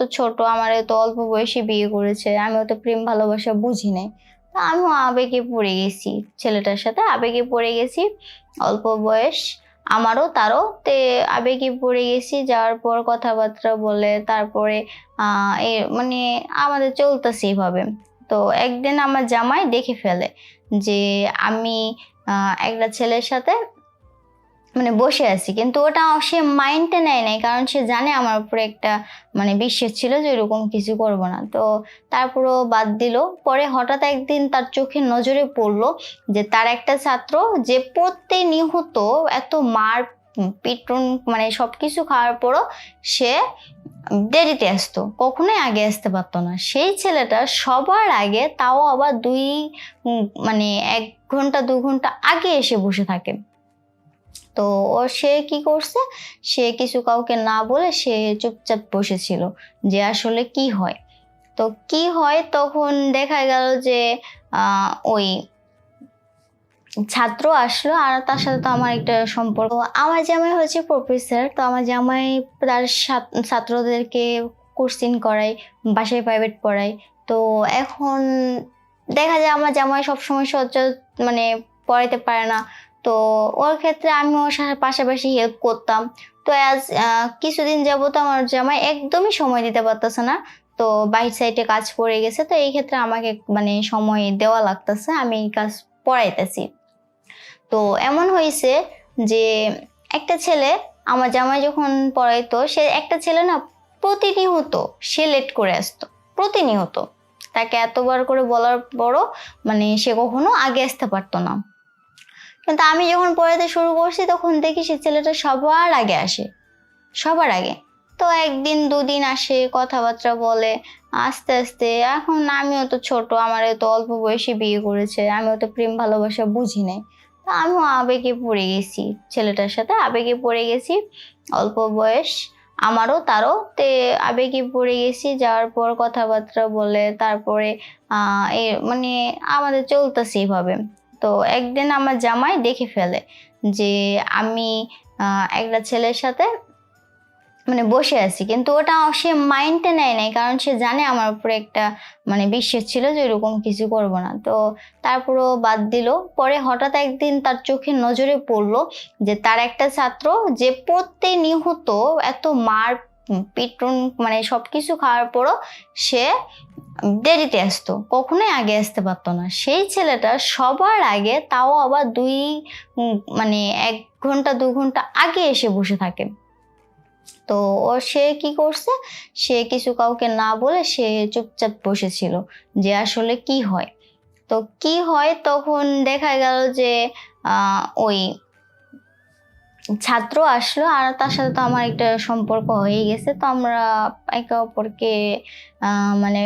তো ছোট, আমার তো অল্প বয়সে বিয়ে করেছে, আমি তো প্রেম, ভালোবাসা বুঝি নাই। তা আমিও আবেগে পড়ে গেছি, ছেলেটার সাথে আবেগে পড়ে গেছি, অল্প বয়স। আমারও তারও তে আবেগে পড়ে গেছি, যাওয়ার পর কথাবার্তা বলে, তারপরে মানে আমাদের চলতেছে এইভাবে তো একদিন আমার জামাই দেখে ফেলে যে আমি একটা ছেলের সাথে মানে বসে আছি। কিন্তু ওটা সে মাইন্ডে নেয় নাই, কারণ সে জানে আমার উপরে একটা মানে বিশ্বাস ছিল যে এরকম কিছু করব না। তো তারপরও বাদ দিল। পরে হঠাৎ একদিন তার চোখে নজরে পড়ল যে তার একটা ছাত্র যে প্রতিনিয়ত এত মার, পিটুন মানে সব কিছু খাওয়ার পরও সে দেরিতে আসতো, কখনোই আগে আসতে পারতো না। সেই ছেলেটা সবার আগে তাও আবার দুই মানে এক ঘণ্টা, দু ঘণ্টা আগে এসে বসে থাকে। তো ও সে কি করছে? সে কিছু কাউকে না বলে সে চুপচাপ বসেছিল যে আসলে কি হয়। তো কি হয় তখন দেখা গেল যে ওই ছাত্র আসলো আর তার সাথে তো আমার একটা সম্পর্ক। আমার জামাই হচ্ছে প্রফেসর তো আমার জামাই তার ছাত্রদেরকে কোশ্চিন করায়, বাসায় প্রাইভেট পড়ায়। তো এখন দেখা যায় আমার জামাই সবসময় সহ্য মানে পড়াইতে পারে না। তো ওর ক্ষেত্রে আমি ওর পাশাপাশি হেল্প করতাম। তো অ্যাজ কিছুদিন যাবত আমার জামাই একদমই সময় দিতে পারতেছে না। তো বাইর সাইডে কাজ পড়ে গেছে, তো এই ক্ষেত্রে আমাকে মানে সময় দেওয়া লাগতেছে, আমি এই কাজ পড়াইতেছি। তো এমন হয়েছে যে একটা ছেলে, আমার জামাই যখন পড়াইতো, সে একটা ছেলে না প্রতিনিয়ত সে লেট করে আসতো, প্রতিনিয়ত। তাকে এতবার করে বলার পরও মানে সে কখনো আগে আসতে পারতো না। কিন্তু আমি যখন পড়াতে শুরু করছি, তখন দেখি সে ছেলেটা সবার আগে আসে। সবার আগে। তো একদিন দুদিন আসে, কথাবার্তা বলে, আস্তে আস্তে। এখন আমিও তো ছোট, আমার তো অল্প বয়সে বিয়ে করেছে, আমিও তো প্রেম, ভালোবাসা বুঝি নাই। তো আমিও আবেগে পড়ে গেছি, ছেলেটার সাথে আবেগে পড়ে গেছি, অল্প বয়স। আমারও তারও তে আবেগে পড়ে গেছি, যাওয়ার পর কথাবার্তা বলে, তারপরে মানে আমাদের চলতেছে এইভাবে। তো একদিন আমার জামাই দেখে ফেলে যে আমি একটা ছেলের সাথে মানে বসে আছি। কিন্তু ওটা সে মাইন্ডে নেয় নাই, কারণ সে জানে আমার উপরে একটা মানে বিশ্বাস ছিল যে এরকম কিছু করব না। তো তারপরও বাদ দিল। পরে হঠাৎ একদিন তার চোখে নজরে পড়ল যে তার একটা ছাত্র যে প্রতিনিয়ত এত মার পিটুন মানে সব কিছু খাওয়ার পরও সে দেরিতে আসতো, কখনোই আগে আসতে পারতো না। সেই ছেলেটা সবার আগে তাও আবার দুই মানে এক ঘণ্টা, দু ঘণ্টা আগে এসে বসে থাকে। তো ও, সে কি করছে? সে কিছু কাউকে না বলে সে চুপচাপ বসেছিল যে আসলে কি হয়। তো কি হয় তখন দেখা গেল যে ওই ছাত্র আসলো আর তার সাথে তো আমার একটা সম্পর্ক হয়ে গেছে, তো আমরা একে অপরকে মানে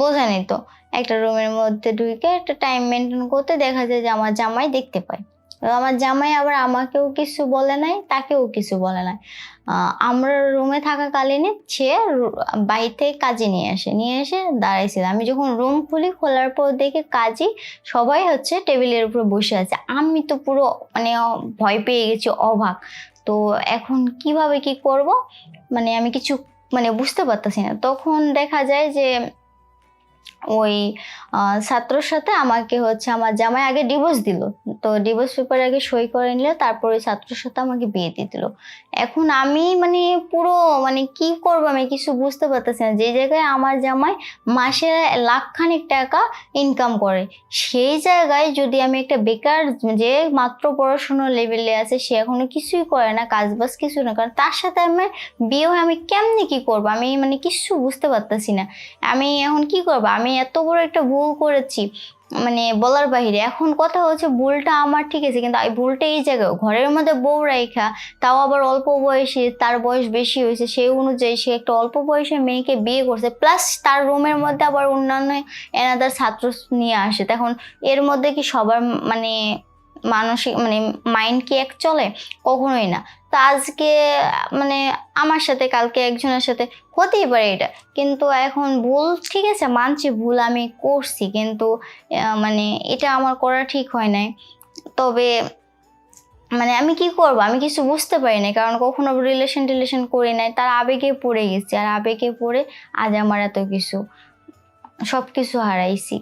বোঝা নিত একটা রুমের মধ্যে ঢুকে একটা টাইম মেনটেন করতে দেখা যায় যে আমার জামাই দেখতে পায়। আমার জামাই আবার আমাকেও কিছু বলে নাই, তাকেও কিছু বলে নাই। আমরা রুমে থাকাকালীনই সে থেকে কাজে নিয়ে আসে, নিয়ে এসে দাঁড়াইছিল। আমি যখন রুম খুলি, খোলার পর দেখি কাজী সবাই হচ্ছে টেবিলের উপরে বসে আছে। আমি তো পুরো মানে ভয় পেয়ে গেছি, অবাক। তো এখন কীভাবে কি করব? মানে আমি কিছু মানে বুঝতে পারতেছি না। তখন দেখা যায় যে ওই ছাত্রর সাথে আমাকে হচ্ছে আমার জামাই আগে ডিভোর্স দিল। তো ডিভোর্স পেপারে আগে সই করে নিলে, তারপরে ছাত্রর সাথে আমাকে বিয়ে দিয়ে দিল। এখন আমি মানে পুরো মানে কি করব আমি কিছু বুঝতে পারতেছি না। যে জায়গায় আমার জামাই মাসে লাখখানিক টাকা ইনকাম করে, সেই জায়গায় যদি আমি একটা বেকার যে মাত্র পড়াশোনার লেভেলে আছে, সে এখনও কিছুই করে না কাজ বাজ কিছু না, কারণ তার সাথে আমার বিয়ে হয়ে, আমি কেমনি কি করব? আমি মানে কিছু বুঝতে পারতেছি না। আমি এখন কি করব? আমি এত বড় একটা ভুল করেছি। মানে বলার বাহিরে, এখন কথা হচ্ছে ভুলটা আমার ঠিক আছে, কিন্তু এই ভুলটা এই জায়গায়, ঘরের মধ্যে বউ রাইখা, তাও আবার অল্প বয়সে, তার বয়স বেশি হয়েছে, সেই অনুযায়ী সে একটা অল্প বয়সে মেয়েকে বিয়ে করছে প্লাস তার রুমের মধ্যে আবার অন্যান্য এনাদার ছাত্র নিয়ে আসে, তখন এর মধ্যে কি সবার মানে মানসিক মানে মাইন্ড কি এক চলে? কখনোই না। তো আজকে মানে আমার সাথে, কালকে একজনের সাথে হতেই পারে এটা। কিন্তু এখন ভুল, ঠিক আছে, মানছি ভুল আমি করছি, কিন্তু মানে এটা আমার করা ঠিক হয় নাই। তবে মানে আমি কি করব? আমি কিছু বুঝতে পারি না কারণ কখনো রিলেশন টিলেশন করি নাই। তার আবেগে পড়ে গেছি, আর আবেগে পড়ে আজ আমার এত কিছু সব কিছু হারাইছি।